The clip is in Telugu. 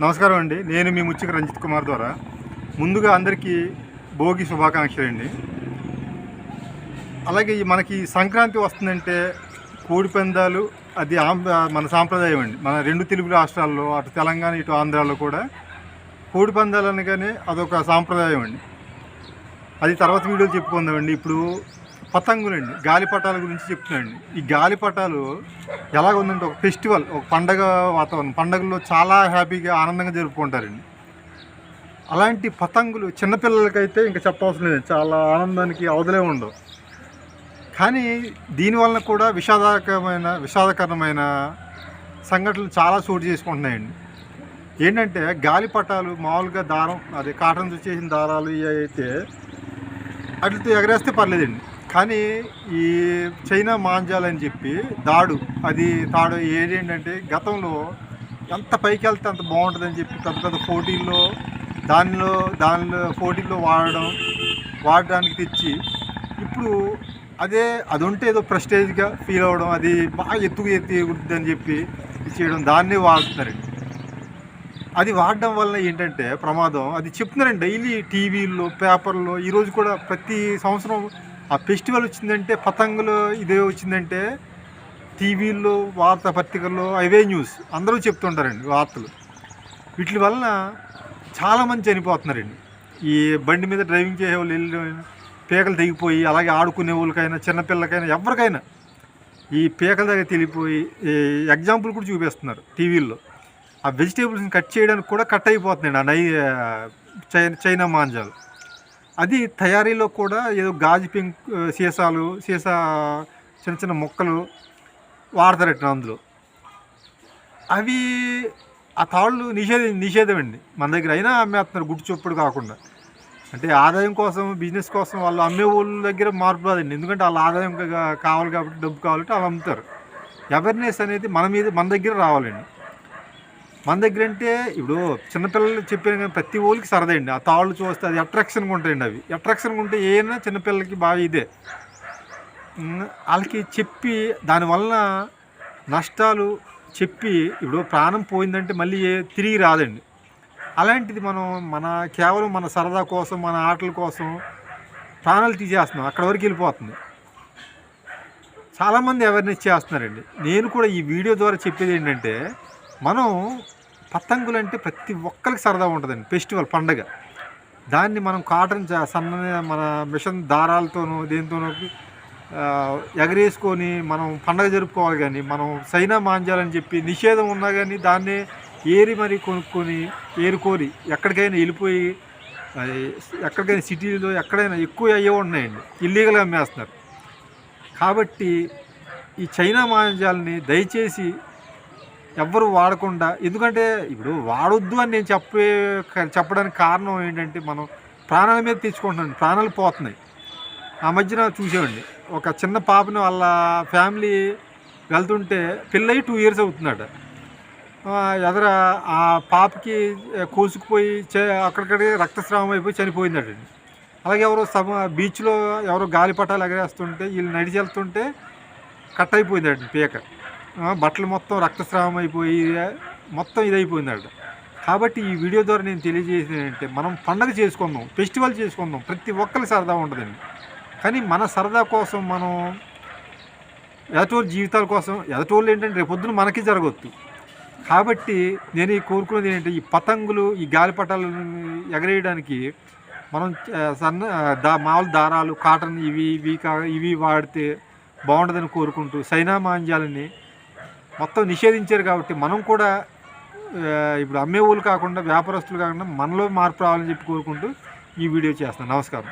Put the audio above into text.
నమస్కారం అండి. నేను మీ ముచ్చిక రంజిత్ కుమార్ ద్వారా. ముందుగా అందరికీ భోగి శుభాకాంక్షలు అండి. అలాగే మనకి సంక్రాంతి వస్తుందంటే కోడి పందాలు అది ఆం- మన సాంప్రదాయం అండి. మన రెండు తెలుగు రాష్ట్రాల్లో అటు తెలంగాణ ఇటు ఆంధ్రాలో కూడా కోడి పందాలు అనగానే అదొక సాంప్రదాయం అండి. అది తర్వాత వీడియో చెప్పుకుందామండి. ఇప్పుడు పతంగులండి. గాలిపటాల గురించి చెప్తున్నాండి ఈ గాలిపటాలు ఎలాగ ఉందంటే ఒక ఫెస్టివల్ ఒక పండగ వాతావరణం. పండగల్లో చాలా హ్యాపీగా ఆనందంగా జరుపుకుంటారండి. అలాంటి పతంగులు చిన్నపిల్లలకైతే ఇంకా చెప్పవసరం లేదు. చాలా ఆనందానికి అవదలే ఉండవు. కానీ దీనివలన కూడా విషాదకరమైన విషాదకరమైన సంఘటనలు చాలా చోటు చేసుకుంటున్నాయండి. ఏంటంటే గాలిపటాలు మామూలుగా దారం అదే కాటన్తో చేసిన దారాలు ఇవి అయితే వాటితో ఎగరేస్తే పర్లేదండి. కానీ ఈ చైనా మాంజాలని అని చెప్పి దాడు అది తాడు ఏంటంటే గతంలో ఎంత పైకి వెళ్తే అంత బాగుంటుందని చెప్పి పెద్ద పెద్ద పోటీల్లో దానిలో దానిలో పోటీల్లో వాడడం వాడడానికి తెచ్చి ఇప్పుడు అదే అది ఉంటే ఏదో ప్రెస్టేజ్గా ఫీల్ అవ్వడం అది బాగా ఎత్తుకు ఎత్తి చెప్పి చేయడం దాన్నే వాడుతున్నారండి. అది వాడడం వల్ల ఏంటంటే ప్రమాదం అది చెప్తున్నారండి డైలీ టీవీల్లో పేపర్లో ఈరోజు కూడా ప్రతి సంవత్సరం ఆ ఫెస్టివల్ వచ్చిందంటే పతంగులు ఇదే వచ్చిందంటే టీవీల్లో వార్తాపత్రికల్లో అవే న్యూస్. అందరూ చెప్తుంటారండి వార్తలు. వీటి వలన చాలామంది చనిపోతున్నారండి. ఈ బండి మీద డ్రైవింగ్ చేసే వాళ్ళు వెళ్ళి పేకలు తెగిపోయి అలాగే ఆడుకునే వాళ్ళకైనా చిన్నపిల్లకైనా ఎవరికైనా ఈ పేకల దగ్గర తెలిపోయి ఎగ్జాంపుల్ కూడా చూపిస్తున్నారు టీవీల్లో. ఆ వెజిటేబుల్స్ని కట్ చేయడానికి కూడా కట్ అయిపోతున్నాయండి ఆ నై చైనా చైనా మాంజాలు. అది తయారీలో కూడా ఏదో గాజు పెంకు సీసాలు సీసా చిన్న చిన్న మొక్కలు వాడతారట అందులో. అవి ఆ తాళ్ళు నిషేధ నిషేధం అండి మన దగ్గర అయినా అమ్మేస్తున్నారు గుడ్డు చొప్పుడు కాకుండా. అంటే ఆదాయం కోసం బిజినెస్ కోసం వాళ్ళు అమ్మే వాళ్ళ దగ్గర మార్పు రాదండి. ఎందుకంటే వాళ్ళ ఆదాయం కావాలి కాబట్టి డబ్బు కావాలంటే వాళ్ళు అమ్ముతారు. అవేర్నెస్ అనేది మన మీద మన దగ్గర రావాలండి. మన దగ్గర అంటే ఇప్పుడు చిన్నపిల్లలు చెప్పిన కానీ ప్రతి ఓళ్ళకి సరదా అండి ఆ తాళ్ళు చూస్తే అది అట్రాక్షన్గా ఉంటాయండి అవి. అట్రాక్షన్గా ఉంటే ఏమైనా చిన్నపిల్లలకి బాగా ఇదే. వాళ్ళకి చెప్పి దానివల్ల నష్టాలు చెప్పి ఇప్పుడు ప్రాణం పోయిందంటే మళ్ళీ తిరిగి రాదండి. అలాంటిది మనం మన కేవలం మన సరదా కోసం మన ఆటల కోసం ప్రాణాలు తీసేస్తున్నాం. అక్కడ వరకు వెళ్ళిపోతుంది. చాలామంది అవేర్నెస్ చేస్తున్నారండి. నేను కూడా ఈ వీడియో ద్వారా చెప్పేది ఏంటంటే మనం పతంగులు అంటే ప్రతి ఒక్కరికి సరదా ఉంటుందండి ఫెస్టివల్ పండగ. దాన్ని మనం కాటన్ చా- సన్న మన మిషన్ దారాలతోనూ దేనితోనూ ఎగరేసుకొని మనం పండగ జరుపుకోవాలి కానీ మనం సైనా మాంజాలని చెప్పి నిషేధం ఉన్నా కానీ దాన్నే ఏరి మరి కొనుక్కొని ఏరుకోరి ఎక్కడికైనా వెళ్ళిపోయి ఎక్కడికైనా సిటీలో ఎక్కడైనా ఎక్కువ అయ్యే ఉన్నాయండి ఇల్లీగల్గా అమ్మేస్తున్నారు. కాబట్టి ఈ చైనా మాంజాలని దయచేసి ఎవ్వరు వాడకుండా ఎందుకంటే ఇప్పుడు వాడొద్దు అని నేను చెప్పే చెప్పడానికి కారణం ఏంటంటే మనం ప్రాణాల మీద తెచ్చుకుంటున్నాం ప్రాణాలు పోతున్నాయి. ఆ మధ్యన చూసామండి ఒక చిన్న పాపని వాళ్ళ ఫ్యామిలీ వెళ్తుంటే పెళ్ళయి టూ ఇయర్స్ అవుతున్నాడు ఎదర ఆ పాపకి కోసుకుపోయి చే అక్కడికడే రక్తస్రావం అయిపోయి చనిపోయిందట. అలాగే ఎవరో సమ బీచ్లో ఎవరో గాలిపటాలు ఎగరేస్తుంటే వీళ్ళు నడిచి వెళ్తుంటే కట్ అయిపోయిందండి పీక. బట్టలు మొత్తం రక్తస్రావం అయిపోయి మొత్తం ఇదైపోయిందట. కాబట్టి ఈ వీడియో ద్వారా నేను తెలియజేసేది ఏంటంటే మనం పండగ చేసుకుందాం ఫెస్టివల్ చేసుకుందాం ప్రతి ఒక్కరి సరదా ఉంటుందండి. కానీ మన సరదా కోసం మనం ఎదటోళ్ళ జీవితాల కోసం ఎదటోళ్ళు ఏంటంటే రేపొద్దున మనకి జరగవచ్చు కాబట్టి నేను ఈ కోరుకునేది ఏంటంటే ఈ పతంగులు ఈ గాలిపటాలు ఎగరేయడానికి మనం సన్న దా మామూలు దారాలు కాటన్ ఇవి ఇవి కా ఇవి వాడితే బాగుంటుందని కోరుకుంటూ సైనా మాంజాలని మొత్తం నిషేధించారు కాబట్టి మనం కూడా ఇప్పుడు అమ్మే వాళ్ళు కాకుండా వ్యాపారస్తులు కాకుండా మనలో మార్పు రావాలని చెప్పి కోరుకుంటూ ఈ వీడియో చేస్తున్నాను. నమస్కారం.